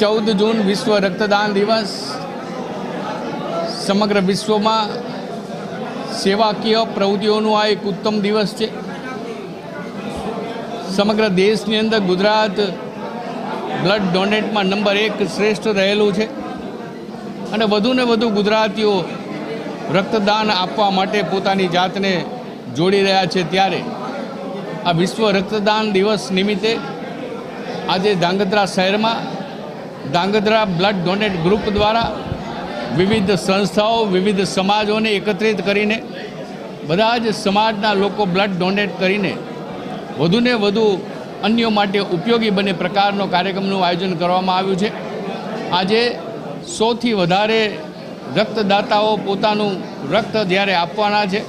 ચૌદ જૂન વિશ્વ રક્તદાન દિવસ. સમગ્ર વિશ્વમાં સેવાકીય પ્રવૃત્તિઓનું આ એક ઉત્તમ દિવસ છે. સમગ્ર દેશની અંદર ગુજરાત બ્લડ ડોનેટમાં નંબર એક શ્રેષ્ઠ રહેલું છે. અને વધુને વધુ ગુજરાતીઓ રક્તદાન આપવા માટે પોતાની જાતને જોડી રહ્યા છે ત્યારે આ વિશ્વ રક્તદાન દિવસ નિમિત્તે આજે ધાંગધ્રા શહેરમાં ધાંગધ્રા બ્લડ ડોનેટ ગ્રુપ દ્વારા વિવિધ સંસ્થાઓ, વિવિધ સમાજોને એકત્રિત કરીને બધા જ સમાજના લોકો બ્લડ ડોનેટ કરીને વધુને વધુ અન્યો માટે ઉપયોગી બને પ્રકારનો કાર્યક્રમનું આયોજન કરવામાં આવ્યું છે. આજે સૌથી વધારે રક્તદાતાઓ પોતાનું રક્ત જ્યારે આપવાના છે,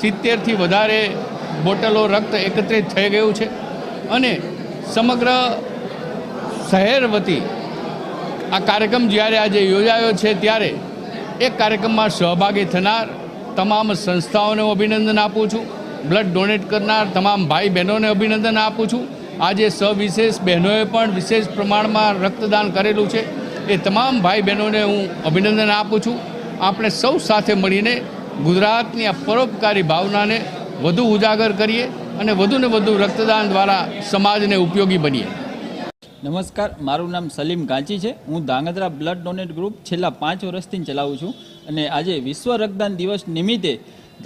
સિત્તેરથી વધારે બોટલો રક્ત એકત્રિત થઈ ગયું છે અને સમગ્ર શહેર વતી આ કાર્યક્રમ જ્યારે આજે યોજાયો છે ત્યારે એ કાર્યક્રમમાં સહભાગી થનાર તમામ સંસ્થાઓને અભિનંદન આપું છું. બ્લડ ડોનેટ કરનાર તમામ ભાઈ બહેનોને અભિનંદન આપું છું. આજે સવિશેષ બહેનોએ પણ વિશેષ પ્રમાણમાં રક્તદાન કરેલું છે. એ તમામ ભાઈ બહેનોને હું અભિનંદન આપું છું. આપણે સૌ સાથે મળીને ગુજરાતની આ પરોપકારી ભાવનાને વધુ ઉજાગર કરીએ અને વધુને વધુ રક્તદાન દ્વારા સમાજને ઉપયોગી બનીએ. નમસ્કાર, મારું નામ સલીમ ગાંચી છે. હું ધાંગધ્રા બ્લડ ડોનેટ ગ્રુપ છેલ્લા પાંચ વર્ષથી ચલાવું છું અને આજે વિશ્વ રક્તદાન દિવસ નિમિત્તે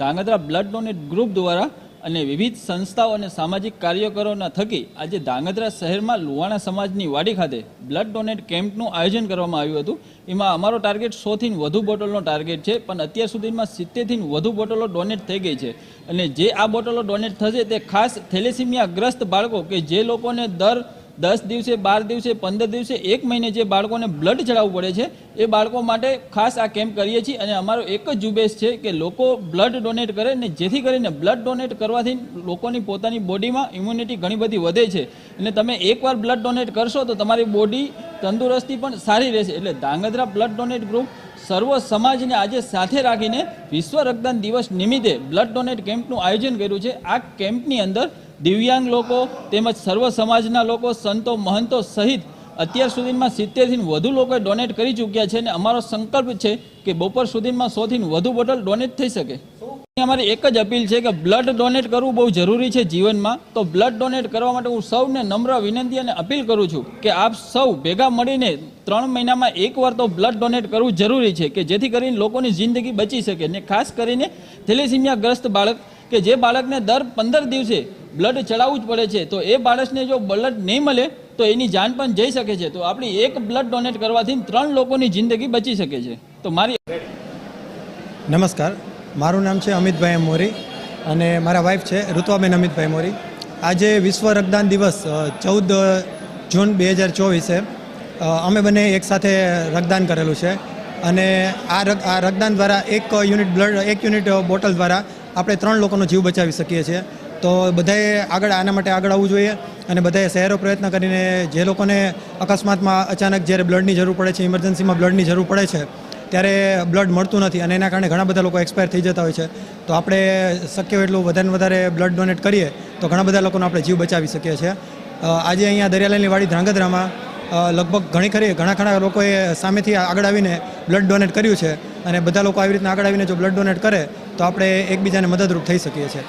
ધાંગધ્રા બ્લડ ડોનેટ ગ્રુપ દ્વારા અને વિવિધ સંસ્થાઓ અને સામાજિક કાર્યકરોના થકી આજે ધાંગધ્રા શહેરમાં લુવાણા સમાજની વાડી ખાતે બ્લડ ડોનેટ કેમ્પનું આયોજન કરવામાં આવ્યું હતું. એમાં અમારો ટાર્ગેટ સોથી વધુ બોટલનો ટાર્ગેટ છે, પણ અત્યાર સુધીમાં સિત્તેરથી વધુ બોટલો ડોનેટ થઈ ગઈ છે. અને જે આ બોટલો ડોનેટ થશે તે ખાસ થેલેસીમિયા ગ્રસ્ત બાળકો કે જે લોકોને દર દસ દિવસે, બાર દિવસે, પંદર દિવસે, એક મહિને જે બાળકોને બ્લડ ચડાવવું પડે છે, એ બાળકો માટે ખાસ આ કેમ્પ કરીએ છીએ અને અમારો એક જ ઝુંબેશ છે કે લોકો બ્લડ ડોનેટ કરે ને જેથી કરીને બ્લડ ડોનેટ કરવાથી લોકોની પોતાની બોડીમાં ઇમ્યુનિટી ઘણી બધી વધે છે. અને તમે એકવાર બ્લડ ડોનેટ કરશો તો તમારી બોડી તંદુરસ્તી પણ સારી રહેશે. એટલે ધાંગધ્રા બ્લડ ડોનેટ ગ્રુપ સર્વ સમાજને આજે સાથે રાખીને વિશ્વ રક્તદાન દિવસ નિમિત્તે બ્લડ ડોનેટ કેમ્પનું આયોજન કર્યું છે. આ કેમ્પની અંદર દિવ્યાંગ લોકો તેમજ સર્વ સમાજના લોકો, સંતો, મહંતો સહિત અત્યાર સુધીમાં સિત્તેરથી વધુ લોકોએ ડોનેટ કરી ચૂક્યા છે અને અમારો સંકલ્પ છે કે બપોર સુધીમાં સોથી વધુ બોટલ ડોનેટ થઈ શકે. અમારી એક જ અપીલ છે કે બ્લડ ડોનેટ કરવું બહુ જરૂરી છે જીવનમાં. તો બ્લડ ડોનેટ કરવા માટે હું સૌને નમ્ર વિનંતી અને અપીલ કરું છું કે આપ સૌ ભેગા મળીને ત્રણ મહિનામાં એકવાર તો બ્લડ ડોનેટ કરવું જરૂરી છે કે જેથી કરીને લોકોની જિંદગી બચી શકે. ને ખાસ કરીને થેલેસીમિયા ગ્રસ્ત બાળક કે જે બાળકને દર પંદર દિવસે બ્લડ ચડાવવું જ પડે છે. તો એ બાળકને જો બ્લડ નહીં મળે, તો એની જાન પણ જઈ શકે છે. તો આપણી એક બ્લડ ડોનેટ કરવાથી ત્રણ લોકોની જિંદગી બચી શકે છે. તો મારી નમસ્કાર. મારું નામ છે અમિતભાઈ મોરી અને મારા વાઈફ છે ઋત્વાબેન અમિતભાઈ મોરી. આજે વિશ્વ રક્તદાન દિવસ ચૌદ જૂન બે હજાર ચોવીસે અમે બંને એકસાથે રક્તદાન કરેલું છે. અને આ આ રક્તદાન દ્વારા એક યુનિટ બ્લડ એક યુનિટ બોટલ દ્વારા આપણે ત્રણ લોકોનો જીવ બચાવી શકીએ છીએ. તો બધાએ આગળ આના માટે આગળ આવવું જોઈએ અને બધાએ શહેરો પ્રયત્ન કરીને જે લોકોને અકસ્માતમાં અચાનક જ્યારે બ્લડની જરૂર પડે છે, ઇમરજન્સીમાં બ્લડની જરૂર પડે છે, ત્યારે બ્લડ મળતું નથી અને એના કારણે ઘણા બધા લોકો એક્સપાયર થઈ જતા હોય છે. તો આપણે શક્ય એટલું વધારે વધારે બ્લડ ડોનેટ કરીએ તો ઘણા બધા લોકોનો આપણે જીવ બચાવી શકીએ છીએ. આજે અહીંયા દરિયાલાલની વાડી ધ્રાંગધ્રામાં લગભગ ઘણી ખરી, ઘણા ઘણા લોકોએ સામેથી આગળ આવીને બ્લડ ડોનેટ કર્યું છે અને બધા લોકો આવી રીતના આગળ આવીને જો બ્લડ ડોનેટ કરે તો આપણે એકબીજાને મદદરૂપ થઈ શકીએ છીએ.